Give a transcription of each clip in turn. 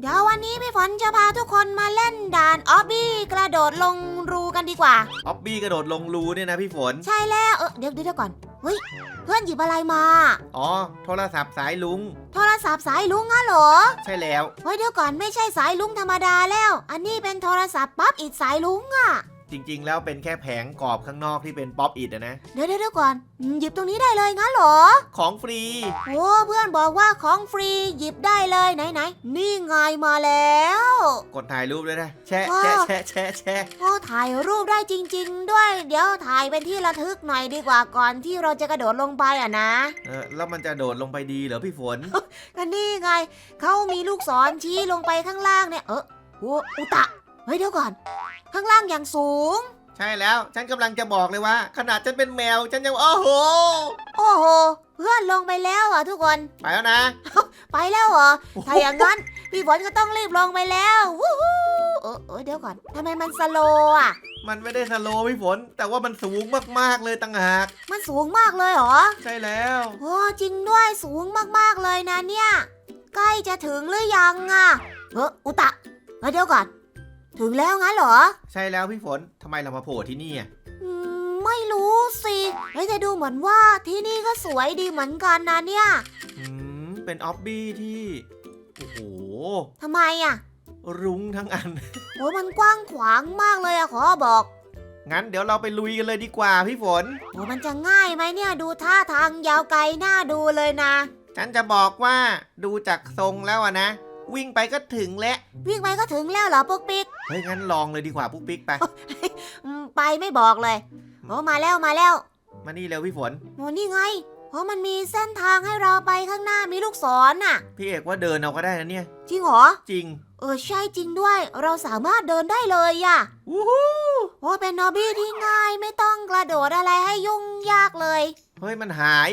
เดี๋ยววันนี้พี่ฝนจะพาทุกคนมาเล่นด่านออบบี้กระโดดลงรูกันดีกว่า ออบบี้กระโดดลงรูเนี่ยนะพี่ฝน ใช่แล้วเออเดี๋ยวเดี๋ยวก่อนเฮ้ยเพื่อนหยิบอะไรมา อ๋อ โทรศัพท์สายลุง โทรศัพท์สายลุงอะเหรอ ใช่แล้วเฮ้ยเดี๋ยวก่อนไม่ใช่สายลุงธรรมดาแล้ว อันนี้เป็นโทรศัพท์ปั๊บอิดสายลุงอะ จริง ๆ แล้วเป็นแค่แผงกรอบข้างนอกที่เป็นป๊อปอิดนะเดี๋ยวเดี๋ยวเดี๋ยวก่อนอืมหยิบตรงนี้ได้เลยงั้นเหรอ ของฟรี โอ้เพื่อนบอกว่าของฟรีหยิบได้เลยไหนไหนนี่ไงมาแล้ว กดถ่ายรูปด้วยนะ แชะว้าแชะวแชะแชะแชะโอ้ถ่ายรูปได้จริง ๆ ด้วย เดี๋ยวถ่ายเป็นที่ระทึกหน่อยดีกว่าก่อนที่เราจะกระโดดลงไปอะนะเออแล้วมันจะโดดลงไปดีเหรอพี่ฝน ก็นี่ไงเขามีลูกศรชี้ลงไปข้างล่างเนี่ยเออโอ้อุตะ เฮ้ยเดี๋ยวก่อน ข้างล่างอย่างสูง ใช่แล้ว ฉันกำลังจะบอกเลยว่า ขนาดฉันเป็นแมว ฉันยัง โอ้โห โอ้โห เพื่อนลงไปแล้วอะทุกคน ไปแล้วนะ ไปแล้วเหรอ ถ้าอย่างนั้นพี่ฝนก็ต้องรีบลงไปแล้ววู้ฮู้เออเออเดี๋ยวก่อนทำไมมันสโลว์อะ มันไม่ได้สโลว์พี่ฝน แต่ว่ามันสูงมากๆเลยต่างหาก มันสูงมากเลยเหรอ ใช่แล้ว โอ้จริงด้วยสูงมากๆเลยนะเนี่ย ใกล้จะถึงหรือยังอะ เอออุตะเออเดี๋ยวก่อน ถึงแล้วงั้นเหรอ ใช่แล้วพี่ฝนทำไมเรามาโผล่ที่นี่อะอืมไม่รู้สิเฮ้ยแต่ดูเหมือนว่าที่นี่ก็สวยดีเหมือนกันนะเนี่ยอืมเป็นออบบี้ที่โอ้โหทำไมอะรุ้งทั้งอัน โอ้มันกว้างขวางมากเลยอะขอบอก งั้นเดี๋ยวเราไปลุยกันเลยดีกว่าพี่ฝน โอ้มันจะง่ายไหมเนี่ยดูท่าทางยาวไกลน่าดูเลยนะ ฉันจะบอกว่าดูจากทรงแล้วอะนะ วิ่งไปก็ถึงแล้ววิ่งไปก็ถึงแล้วเหรอปุ๊กปิ๊กเฮ้ยงั้นลองเลยดีกว่าปุ๊กปิ๊กไป อืมไปไม่บอกเลยโอ้มาแล้วมาแล้วมานี่เร็วพี่ฝน โอ้นี่ไงโอ้มันมีเส้นทางให้เราไปข้างหน้ามีลูกศรน่ะ พี่เอกว่าเดินเอาก็ได้นะเนี่ย จริงเหรอ จริงเออใช่จริงด้วย เราสามารถเดินได้เลยอะวู้ฮู้โอ้เป็นนอบี้ที่ง่ายไม่ต้องกระโดดอะไรให้ยุ่งยากเลย เฮ้ยมันหาย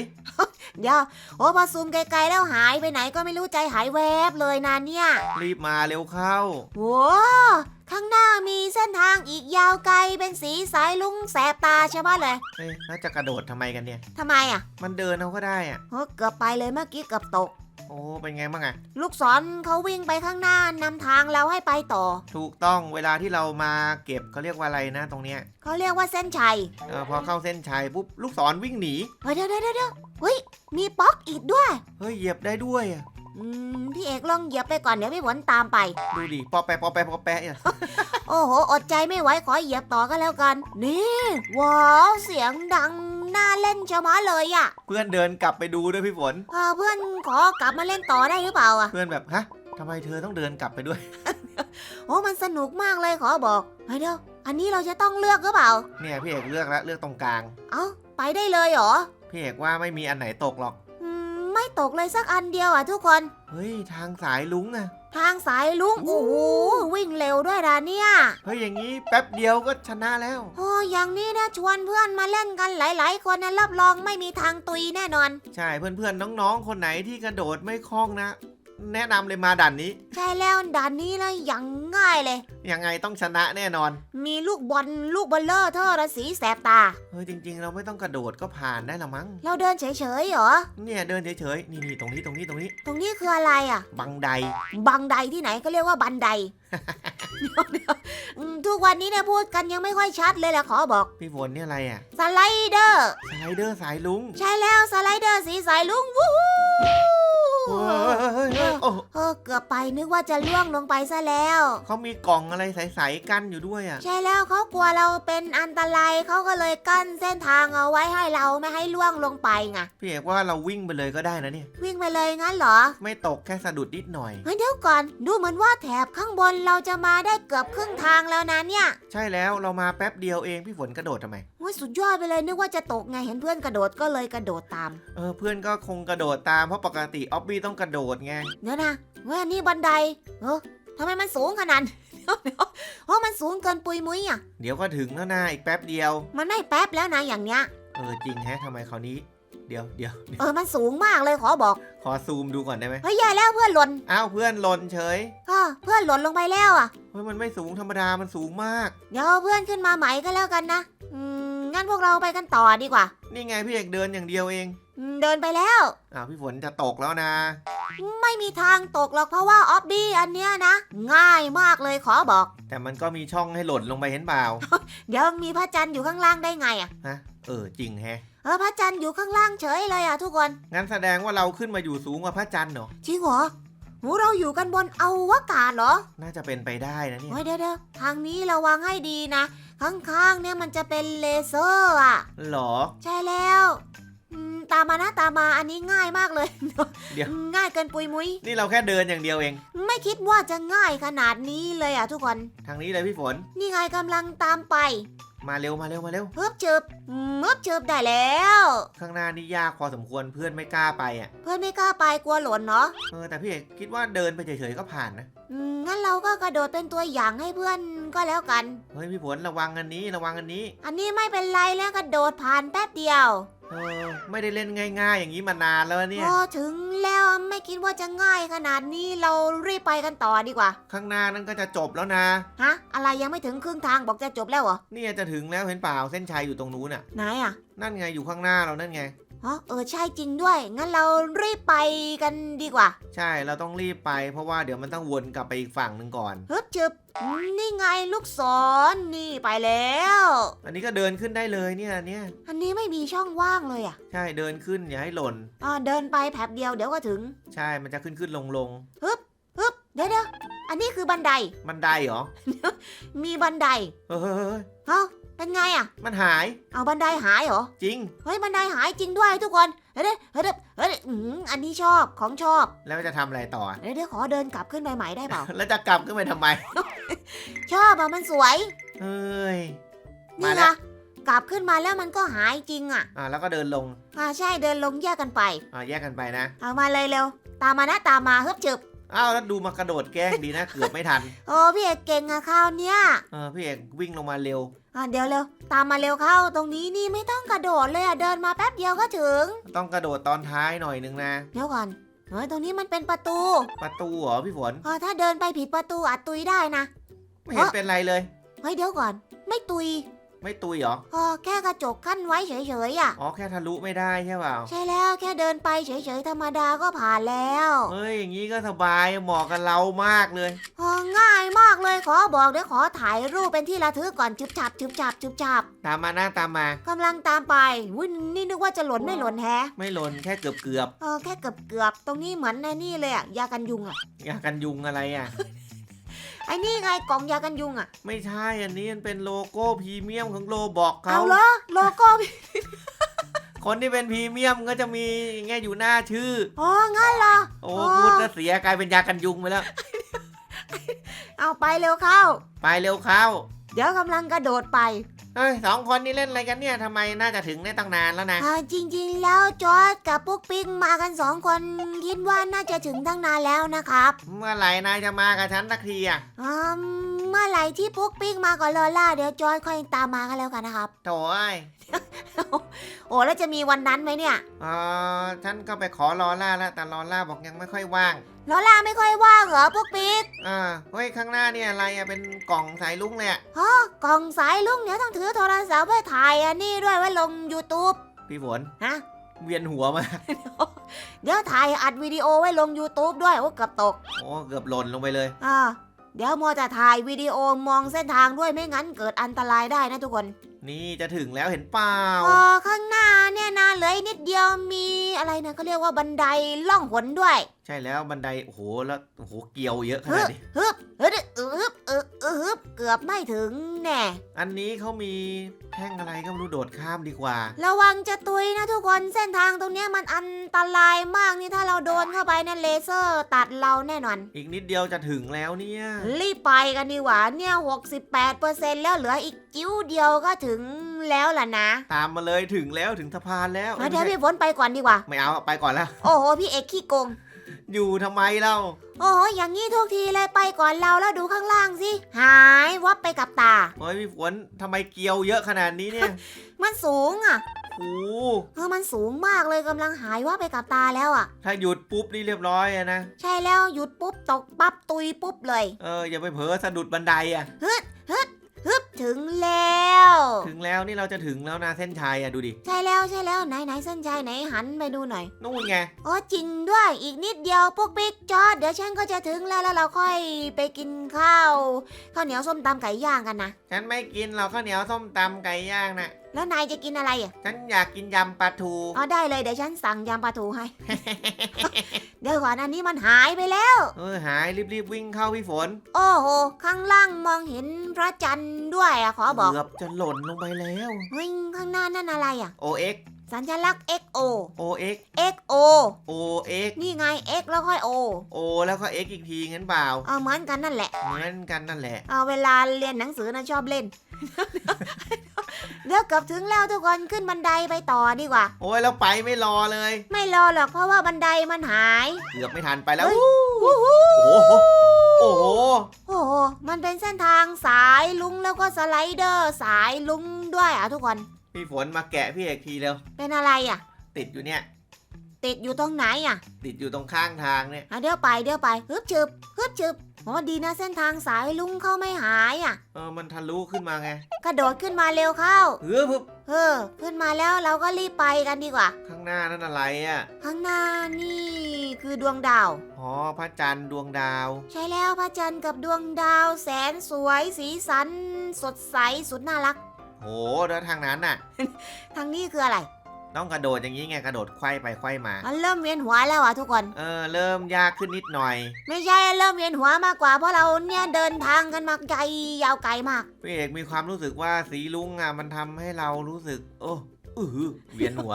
เดี๋ยวโอ้พอซูมไกลๆแล้วหายไปไหนก็ไม่รู้ใจหายแวบเลยนะเนี่ยรีบมาเร็วเข้าโอ้ข้างหน้ามีเส้นทางอีกยาวไกลเป็นสีสายลุงแสบตาใช่ไหมเลยเฮ้ยแล้วจะกระโดดทำไมกันเนี่ย ทำไมอะมันเดินเอาก็ได้อะโอ้เกือบไปเลยเมื่อกี้เกือบตก โอ้เป็นไงบ้างอะลูกศรเขาวิ่งไปข้างหน้านำทางเราให้ไปต่อ ถูกต้องเวลาที่เรามาเก็บเขาเรียกว่าอะไรนะตรงเนี้ยเขาเรียกว่าเส้นชัยเออพอเข้าเส้นชัยปุ๊บลูกศรวิ่งหนีเฮ้ยเดี๋ยวเดี๋ยวเดี๋ยวเฮ้ยมีป๊อกอีกด้วยเฮ้ยเหยียบได้ด้วยอะอืมพี่เอกลองเหยียบไปก่อนเดี๋ยวพี่ฝนตามไป ดูดิปอแปะปอแปะปอแปะเนี่ยโอ้โห อดใจไม่ไหวขอเหยียบต่อก็แล้วกัน นี่ ว้าว เสียงดัง น่าเล่นชะมัดเลยอะเพื่อนเดินกลับไปดูด้วยพี่ฝนเออเพื่อนขอกลับมาเล่นต่อได้หรือเปล่าอะเพื่อนแบบฮะทำไมเธอต้องเดินกลับไปด้วย โอ้มันสนุกมากเลยขอบอกเฮ้ยเดี๋ยวอันนี้เราจะต้องเลือกหรือเปล่า เนี่ยพี่เอกเลือกแล้วเลือกตรงกลาง เอ้าไปได้เลยเหรอพี่เอกว่าไม่มีอันไหนตกหรอก อืมไม่ตกเลยสักอันเดียวอะทุกคน เฮ้ยทางสายลุงอะ ทางสายลุงโอ้โหวิ่งเร็วด้วยนะเนี่ยเฮ้ยอย่างนี้แป๊บเดียวก็ชนะแล้วโอ้อย่างนี้นะชวนเพื่อนมาเล่นกันหลาย ๆ คนนะรับรองไม่มีทางตุยแน่นอน ใช่เพื่อนๆน้องๆ คนไหนที่กระโดดไม่คล่องนะ แนะนำเลยมาด่านนี้ ใช่แล้วด่านนี้นะอย่างง่ายเลย ยังไงต้องชนะแน่นอน มีลูกบอลลูกบอลเลอร์เทอร์ระสีแสบตา เฮ้ยจริง ๆ เราไม่ต้องกระโดดก็ผ่านได้ละมั้ง เราเดินเฉยๆเหรอ เนี่ยเดินเฉยๆ นี่นี่ตรงนี้ตรงนี้ตรงนี้ ตรงนี้คืออะไรอะ บังได บังไดที่ไหนก็เรียกว่าบันได เดี๋ยวเดี๋ยวอืมทุกวันนี้เนี่ยพูดกันยังไม่ค่อยชัดเลยแหละขอบอก พี่ฝนเนี่ยอะไรอะ สไลเดอร์ สไลเดอร์สายลุง ใช่แล้วสไลเดอร์สีสายลุงวู้ฮู้ เฮ้ยเฮ้ยเฮ้ยโอ้เออเกือบไปนึกว่าจะล่วงลงไปซะแล้ว เขามีกล่องอะไรใสๆกั้นอยู่ด้วยอะ ใช่แล้วเขากลัวเราเป็นอันตรายเขาก็เลยกั้นเส้นทางเอาไว้ให้เราไม่ให้ล่วงลงไปไงพี่เอกว่าเราวิ่งไปเลยก็ได้นะเนี่ย วิ่งไปเลยงั้นเหรอ ไม่ตกแค่สะดุดนิดหน่อยเฮ้ยเดี๋ยวก่อนดูเหมือนว่าแถบข้างบนเราจะมาได้เกือบครึ่งทางแล้วนะเนี่ย ใช่แล้วเรามาแป๊บเดียวเองพี่ฝนกระโดดทำไมโอ้ยสุดยอดไปเลยนึกว่าจะตกไงเห็นเพื่อนกระโดดก็เลยกระโดดตาม เออเพื่อนก็คงกระโดดตามเพราะปกติออบบี้ต้องกระโดดไง เดี๋ยวนะเฮ้ยอันนี้บันไดเออทำไมมันสูงขนาดเดี๋ยวเดี๋ยวเพราะมันสูงเกินปุยมุ้ยอะ เดี๋ยวก็ถึงแล้วนะอีกแป๊บเดียว มันไม่แป๊บแล้วนะอย่างเนี้ย เออจริงแฮะทำไมคราวนี้ เดี๋ยวเดี๋ยวเดี๋ยวเออมันสูงมากเลยขอบอกขอซูมดูก่อนได้ไหมเฮ้ยแย่แล้วเพื่อนหล่นอ้าวเพื่อนหล่นเฉยเออเพื่อนหล่นลงไปแล้วอะ เฮ้ยมันไม่สูงธรรมดามันสูงมาก เดี๋ยวเอาเพื่อนขึ้นมาใหม่ก็แล้วกันนะ อืม งั้นพวกเราไปกันต่อดีกว่านี่ไงพี่เอกเดินอย่างเดียวเองอืมเดินไปแล้ว อ้าวพี่ฝนจะตกแล้วนะ ไม่มีทางตกหรอกเพราะว่าออบบี้อันเนี้ยนะ ง่ายมากเลยขอบอก แต่มันก็มีช่องให้หล่นลงไปเห็นเปล่าเดี๋ยวมีพระจันทร์อยู่ข้างล่างได้ไงอะฮะเออจริงแฮะ เออพระจันทร์อยู่ข้างล่างเฉยเลยอะทุกคนงั้นแสดงว่าเราขึ้นมาอยู่สูงกว่าพระจันทร์เหรอจริงเหรอ หูเราอยู่กันบนอวกาศเหรอน่าจะเป็นไปได้นะเนี่ย เฮ้ยเดี๋ยวเดี๋ยวทางนี้ระวังให้ดีนะ ข้างๆเนี่ยมันจะเป็นเลเซอร์อะหรอ ใช่แล้วอืมตามมานะตามมาอันนี้ง่ายมากเลยเดี๋ยว ง่ายเกินปุยมุย นี่เราแค่เดินอย่างเดียวเอง ไม่คิดว่าจะง่ายขนาดนี้เลยอะทุกคน ทางนี้เลยพี่ฝน นี่ไงกำลังตามไป มาเร็วมาเร็วมาเร็วเพิ่บเจิบเพิ่บเจิบได้แล้ว ข้างหน้านี่ยากพอสมควรเพื่อนไม่กล้าไปอะ เพื่อนไม่กล้าไปกลัวหล่นเนาะเออแต่พี่เอกคิดว่าเดินไปเฉยๆก็ผ่านนะอืมงั้นเราก็กระโดดเป็นตัวอย่างให้เพื่อนก็แล้วกัน เฮ้ยพี่ฝนระวังอันนี้ระวังอันนี้ อันนี้ไม่เป็นไรแล้วกระโดดผ่านแป๊บเดียว เออไม่ได้เล่นง่าย ๆ อย่างนี้มานานแล้วเนี่ย พอถึงแล้วไม่คิดว่าจะง่ายขนาดนี้เรารีบไปกันต่อดีกว่า ข้างหน้านั่นก็จะจบแล้วนะ ฮะ อะไรยังไม่ถึงครึ่งทางบอกจะจบแล้วเหรอ เนี่ยจะถึงแล้วเห็นเปล่าเส้นชัยอยู่ตรงนู้นน่ะ ไหนอะ นั่นไงอยู่ข้างหน้าเรานั่นไง อ๋อเออใช่จริงด้วย งั้นเรารีบไปกันดีกว่าใช่เราต้องรีบไป เพราะว่าเดี๋ยวมันต้องวนกลับไปอีกฝั่งหนึ่งก่อน ฮึบจึบนี่ไงลูกศรนี่ไปแล้ว อันนี้ก็เดินขึ้นได้เลยเนี่ยเนี่ยอันนี้ไม่มีช่องว่างเลยอะใช่เดินขึ้นอย่าให้หล่น อ่าเดินไปแผบเดียวเดี๋ยวก็ถึงใช่มันจะขึ้นขึ้นลงลงฮึบเดี๋ยวเดี๋ยวอันนี้คือบันได บันไดเหรอมีบันไดเฮ้ยเฮ้ยเฮ้ยเอ้า เป็นไงอะ มันหาย เอาบันไดหายเหรอ จริง เฮ้ยบันไดหายจริงด้วยทุกคน เฮ้ยเดี๋ยวเฮ้ยเดี๋ยวเฮ้ยอืมอันนี้ชอบของชอบ แล้วจะทำอะไรต่อเดี๋ยวเดี๋ยวขอเดินกลับขึ้นไปใหม่ได้เปล่า แล้วจะกลับขึ้นไปทำไม ชอบอะมันสวยเฮ้ย นี่มาแล้ไงวกลับขึ้นมาแล้วมันก็หายจริงอะ อ่าแล้วก็เดินลง อ่าใช่เดินลงแยกกันไป อ่าแยกกันไปนะ เอามาเลยเร็ว ตามมานะตามมาฮึบจึบอ้าวแล้วดูมากระโดดแกล้งดีนะเกือบไม่ทัน โอ้พี่เอกเก่งอะคราวเนี้ยเออพี่เอกวิ่งลงมาเร็ว อะเดี๋ยวเร็วตามมาเร็วเข้าตรงนี้นี่ไม่ต้องกระโดดเลยอะเดินมาแป๊บเดียวก็ถึง ต้องกระโดดตอนท้ายหน่อยนึงนะ เดี๋ยวก่อนเฮ้ยตรงนี้มันเป็นประตูประตูเหรอพี่ฝนพอถ้าเดินไปผิดประตูอาจตุยได้นะ ไม่เห็นเป็นไรเลย เฮ้ยเดี๋ยวก่อน ไม่ตุย ไม่ตุยเหรอ พอแค่กระจกกั้นไว้เฉยๆอะอ๋อแค่ทะลุไม่ได้ใช่เปล่า ใช่แล้วแค่เดินไปเฉยๆธรรมดาก็ผ่านแล้วเฮ้ยอย่างนี้ก็สบายเหมาะกับเรามากเลย อ๋อง่ายมากเลยขอบอกเดี๋ยวขอถ่ายรูปเป็นที่ระทึกก่อนจุบจับจุบจับจุบจับตามมาหน้าตามมา กำลังตามไปวุ้นนี่นึกว่าจะหล่นไม่หล่นแฮะไม่หล่นแค่เกือบเกือบเออแค่เกือบเกือบๆตรงนี้เหมือนในนี่เลยอะยากันยุงอะๆยากันยุงอะไรอะไอ้นี่ไงกล่องยากันยุงอะไม่ใช่อันนี้มันเป็นโลโก้พรีเมียมของโลบอกเขาเอาเหรอโลโก้พี่คนที่เป็นพรีเมียมก็จะมีอย่างเงี้ยอยู่หน้าชื่อ อ๋องั้นเหรอโอ้อ๋อพูดจะเสียกลายเป็นยากันยุงไปแล้ว เอาไปเร็วเข้า ไปเร็วเข้า เดี๋ยวกำลังกระโดดไป เฮ้ยสองคนนี้เล่นอะไรกันเนี่ยทำไมน่าจะถึงได้ตั้งนานแล้วนะ อ่าจริงๆ แล้วจอร์ดกับปุ๊กปิ๊กมากันสองคนคิดว่าน่าจะถึงตั้งนานแล้วนะครับเมื่อไหร่นายจะมากับฉันสักทีอะอืมเมื่อไหร่ที่ปุ๊กปิ๊กมาก่อนลอล่าเดี๋ยวจอร์ดค่อยตามมากันแล้วกันนะครับ โถ่เอ้ย โอ้แล้วจะมีวันนั้นไหมเนี่ยเออฉันก็ไปขอลอล่าแล้วแต่ลอล่าบอกยังไม่ค่อยว่าง ลอล่าไม่ค่อยว่างเหรอปุ๊กปิ๊กอ่าเฮ้ยข้างหน้าเนี่ยอะไรอะเป็นกล่องสายลุงเลยอะฮะกล่องสายลุงเดี๋ยวต้องถือโทรศัพท์ไว้ถ่ายอันนี้ด้วยไว้ลง YouTube พี่ฝนฮะ เวียนหัวมาก เดี๋ยวถ่ายอัดวิดีโอไว้ลง YouTube ด้วยโอ้เกือบตก โอ้เกือบหล่นลงไปเลยอ่า เดี๋ยวมัวจะถ่ายวิดีโอมองเส้นทางด้วยไม่งั้นเกิดอันตรายได้นะทุกคนนี่จะถึงแล้วเห็นเปล่าเออข้างหน้าเนี่ยนะเหลืออีกนิดเดียวมีอะไรนะเขาเรียกว่าบันไดล่องหนด้วย ใช่แล้วบันไดโอ้โหแล้วโอ้โหเกี่ยวเยอะขนาดนี้ฮึบฮึบเออฮึบเออเออฮึบเกือบไม่ถึงแน่อันนี้เขามีแท่งอะไรก็ไม่รู้โดดข้ามดีกว่า ระวังจะตุยนะทุกคนเส้นทางตรงเนี้ยมันอันตรายมากนี่ถ้าเราโดนเข้าไปเนี่ยเลเซอร์ตัดเราแน่นอน อีกนิดเดียวจะถึงแล้วเนี่ยรีบไปกันดีกว่าเนี่ย68%แล้วเหลืออีกจิ้วเดียวก็ถึงแล้วล่ะนะตามมาเลยถึงแล้วถึงสะพานแล้วเอาเดี๋ยวพี่ฝนไปก่อนดีกว่า ไม่เอาไปก่อนแล้ว โอ้โหพี่เอกขี้โกง อยู่ทำไมเล่า โอ้โห อย่างนี้ทุกทีเลยไปก่อนเราแล้วดูข้างล่างสิ หายวับไปกับตา โอ้ยพี่ฝนทำไมเกี่ยวเยอะขนาดนี้เนี่ย มันสูงอะ โอ้โหเออ มันสูงมากเลยกำลังหายวับไปกับตาแล้วอะ ถ้าหยุดปุ๊บนี่เรียบร้อยอะนะ ใช่แล้วหยุดปุ๊บตกปั๊บตุยปุ๊บเลย เอออย่าไปเผลอสะดุดบันไดอะ ฮึบ ถึงแล้ว ถึงแล้วนี่เราจะถึงแล้วนะเส้นชัยอะดูดิ ใช่แล้วใช่แล้วไหนไหนเส้นชัยไหนหันไปดูหน่อย นู่นไงอ๋อจริงด้วยอีกนิดเดียวปุ๊กปิ๊กจอดเดี๋ยวฉันก็จะถึงแล้วแล้วเราค่อยไปกินข้าวข้าวเหนียวส้มตำไก่ย่างกันนะ ฉันไม่กินหรอกข้าวเหนียวส้มตำไก่ย่างนะ แล้วนายจะกินอะไรอะ ฉันอยากกินยำปลาทูอ๋อได้เลยเดี๋ยวฉันสั่งยำปลาทูให้ เดี๋ยวก่อนอันนี้มันหายไปแล้ว เออหายรีบๆวิ่งเข้าพี่ฝน โอ้โห ข้างล่างมองเห็นพระจันทร์ด้วยอะขอบอกเกือบจะหล่นลงไปแล้ว เฮ้ยข้างหน้านั่นอะไรอะ OX สัญลักษณ์ XO OX XO OX นี่ไง X แล้วค่อย O O แล้วก็ X อีกทีงั้นเปล่าเออเหมือนกันนั่นแหละเหมือนกันนั่นแหละเอาเวลาเรียนหนังสือนะชอบเล่น เดี๋ยวเกือบถึงแล้วทุกคนขึ้นบันไดไปต่อดีกว่า โอ้ยแล้วไปไม่รอเลย ไม่รอหรอกเพราะว่าบันไดมันหาย เกือบไม่ทันไปแล้วเฮ้ยโอ้โห โอ้โห โอ้โห มันเป็นเส้นทางสายลุงแล้วก็สไลเดอร์สายลุงด้วยอะทุกคน พี่ฝนมาแกะพี่เอกทีเร็ว เป็นอะไรอะ ติดอยู่เนี่ย ติดอยู่ตรงไหนอะติดอยู่ตรงข้างทางเนี่ย อะเดี๋ยวไปเดี๋ยวไปฮึบฉึบฮึบฉึบโอ้ดีนะเส้นทางสายลุงเข้าไม่หายอะ เออ มันทะลุขึ้นมาไงกระโดดขึ้นมาเร็วเข้า เฮ้ยพึบเออขึ้นมาแล้วเราก็รีบไปกันดีกว่า ข้างหน้านั่นอะไรอะ ข้างหน้านี่คือดวงดาว อ๋อ พระจันทร์ดวงดาว ใช่แล้วพระจันทร์กับดวงดาวแสนสวยสีสัน สดใสสุดน่ารัก โหแล้วทางนั้นน่ะ ทางนี้คืออะไรต้องกระโดดอย่างนี้ไงกระโดดไขว้ไปไขว้มามันเริ่มเวียนหัวแล้วอะทุกคน เออเริ่มยากขึ้นนิดหน่อย ไม่ใช่เริ่มเวียนหัวมากกว่าเพราะเราเนี่ยเดินทางกันมาไกลยาวไกลมากพี่เอกมีความรู้สึกว่าสีลุงอะมันทำให้เรารู้สึก โอ้อือหือเวียนหัว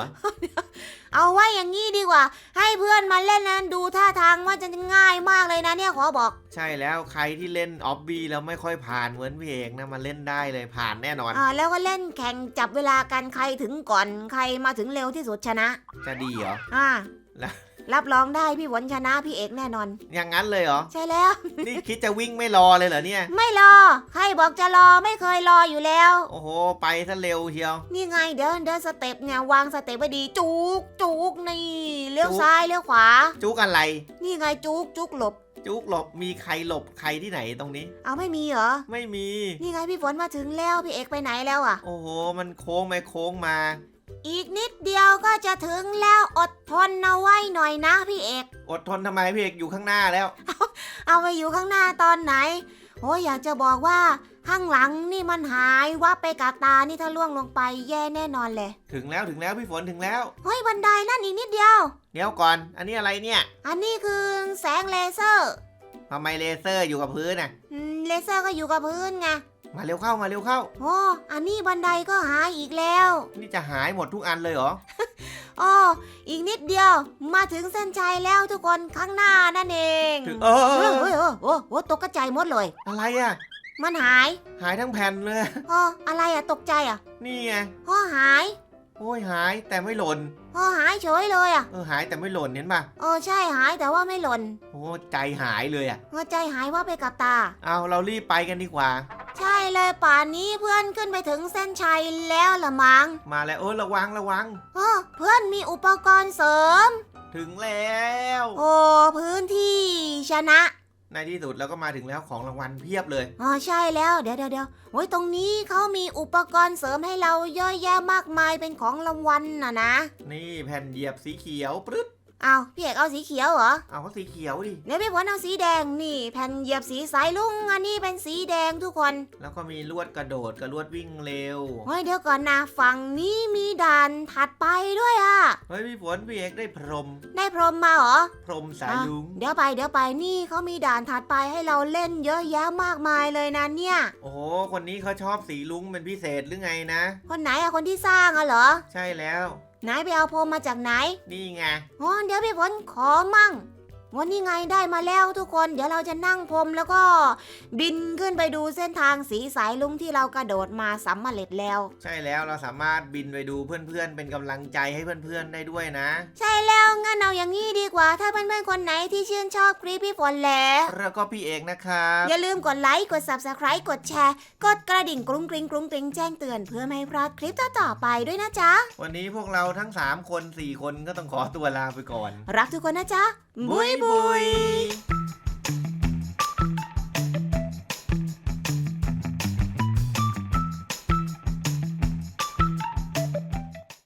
เอาไว้อย่างนี้ดีกว่า ให้เพื่อนมาเล่นนะดูท่าทางว่าจะง่ายมากเลยนะเนี่ยขอบอก ใช่แล้วใครที่เล่นออบบี้แล้วไม่ค่อยผ่านเหมือนพี่เอกนะมาเล่นได้เลยผ่านแน่นอน อ่าแล้วก็เล่นแข่งจับเวลากันใครถึงก่อนใครมาถึงเร็วที่สุดชนะ จะดีเหรอ อ่าแล้ว รับรองได้พี่หวนชนะพี่เอกแน่นอน อย่างนั้นเลยเหรอ ใช่แล้ว นี่คิดจะวิ่งไม่รอเลยเหรอเนี่ย ไม่รอ ใครบอกจะรอไม่เคยรออยู่แล้ว โอ้โห ไปซะเร็วเชียว นี่ไงเดินเดินสเต็ปเนี่ยวางสเต็ปไว้ดีจุกจุกนี่เลี้ยวจุกซ้ายเลี้ยวขวา จุกอะไร นี่ไงจุกจุกหลบจุกหลบมีใครหลบใครที่ไหนตรงนี้ เอาไม่มีเหรอ ไม่มี นี่ไงพี่ฝนมาถึงแล้วพี่เอกไปไหนแล้วอะ โอ้โห มันโค้งไปโค้งมา อีกนิดเดียวก็จะถึงแล้วอดทนเอาไว้หน่อยนะพี่เอก อดทนทำไมพี่เอกอยู่ข้างหน้าแล้ว เอาไปอยู่ข้างหน้าตอนไหน โอ้ยอยากจะบอกว่าข้างหลังนี่มันหายวับไปกากตานี่ถ้าล่วงลงไปแย่แน่นอนเลย ถึงแล้วถึงแล้วพี่ฝนถึงแล้ว เฮ้ยบันไดนั่นอีกนิดเดียว เดี๋ยวก่อน อันนี้อะไรเนี่ย อันนี้คือแสงเลเซอร์ทำไมเลเซอร์อยู่กับพื้นน่ะอืมเลเซอร์ก็อยู่กับพื้นไง มาเร็วเข้ามาเร็วเข้า โอ้อันนี้บันไดก็หายอีกแล้วนี่จะหายหมดทุกอันเลยเหรอโอ้อีกนิดเดียว มาถึงเส้นชัยแล้วทุกคนข้างหน้านั่นเองถึงเออเฮ้ยเฮ้ยเฮ้ยโอ้โหตกกระจายหมดเลย อะไรอะ มันหายหายทั้งแผ่นเลย อ๋ออะไรอะตกใจอะนี่ไง อ๋อหาย โอ้ยหายแต่ไม่หล่นอ๋อหายเฉยเลยอะเออหายแต่ไม่หล่นเห็นป่ะเออใช่หายแต่ว่าไม่หล่นโอ้ใจหายเลยอะหัวใจหายว่าไปกับตา เอาเรารีบไปกันดีกว่า ใช่เลยป่านนี้เพื่อนขึ้นไปถึงเส้นชัยแล้วละมัง้งมาแล้วเออระวังระวัง เออเพื่อนมีอุปกรณ์เสริม ถึงแล้ว โอ้พื้นที่ชนะ ในที่สุดเราก็มาถึงแล้วของรางวัลเพียบเลย อ๋อใช่แล้วเดี๋ยวเดี๋ยวเดี๋ยวโอ้ยตรงนี้เขามีอุปกรณ์เสริมให้เราเยอะแยะมากมายเป็นของรางวัลน่ะนะ นี่แผ่นเหยียบสีเขียวปรึ๊ด เอาพี่เอกเอาสีเขียวเหรอเอาก็สีเขียวดิ เดี๋ยวพี่ฝนเอาสีแดงนี่แผ่นเหยียบสีสายลุงอันนี้เป็นสีแดงทุกคนแล้วก็มีลวดกระโดดกับลวดวิ่งเร็ว เฮ้ยเดี๋ยวก่อนนะฝั่งนี้มีด่านถัดไปด้วยอะเฮ้ยพี่ฝนพี่เอกได้พรม ได้พรหมมาเหรอ พรมสายลุง เดี๋ยวไปเดี๋ยวไปนี่เขามีด่านถัดไปให้เราเล่นเยอะแยะมากมายเลยนะเนี่ย โอ้โหคนนี้เขาชอบสีลุงเป็นพิเศษหรือไงนะ คนไหนอะคนที่สร้างอะเหรอ ใช่แล้ว ไหนไปเอาพรมมาจากไหน นี่ไง อ๋อเดี๋ยวพี่ฝนขอมั่ง วันนี้ไงได้มาแล้วทุกคนเดี๋ยวเราจะนั่งพรมแล้วก็บินขึ้นไปดูเส้นทางสีสายลุงที่เรากระโดดมาสำเร็จแล้ว ใช่แล้วเราสามารถบินไปดูเพื่อนๆ เป็นกำลังใจให้เพื่อนๆได้ด้วยนะ ใช่แล้วงั้นเอาอย่างนี้ดีกว่า ถ้าเพื่อนๆคนไหนที่ชื่นชอบคลิปพี่ฝนแล้ว แล้วก็พี่เอกนะครับ อย่าลืมกดไลค์กด subscribe กดแชร์ กดกระดิ่งกรุ้งกริ้งกรุ้งกริ้งแจ้งเตือนเพื่อไม่ให้พลาดคลิปต่อๆไปด้วยนะจ๊ะ วันนี้พวกเราทั้ง 3 คน 4 คนก็ต้องขอตัวลาไปก่อน รักทุกคนนะจ๊ะบุยบุย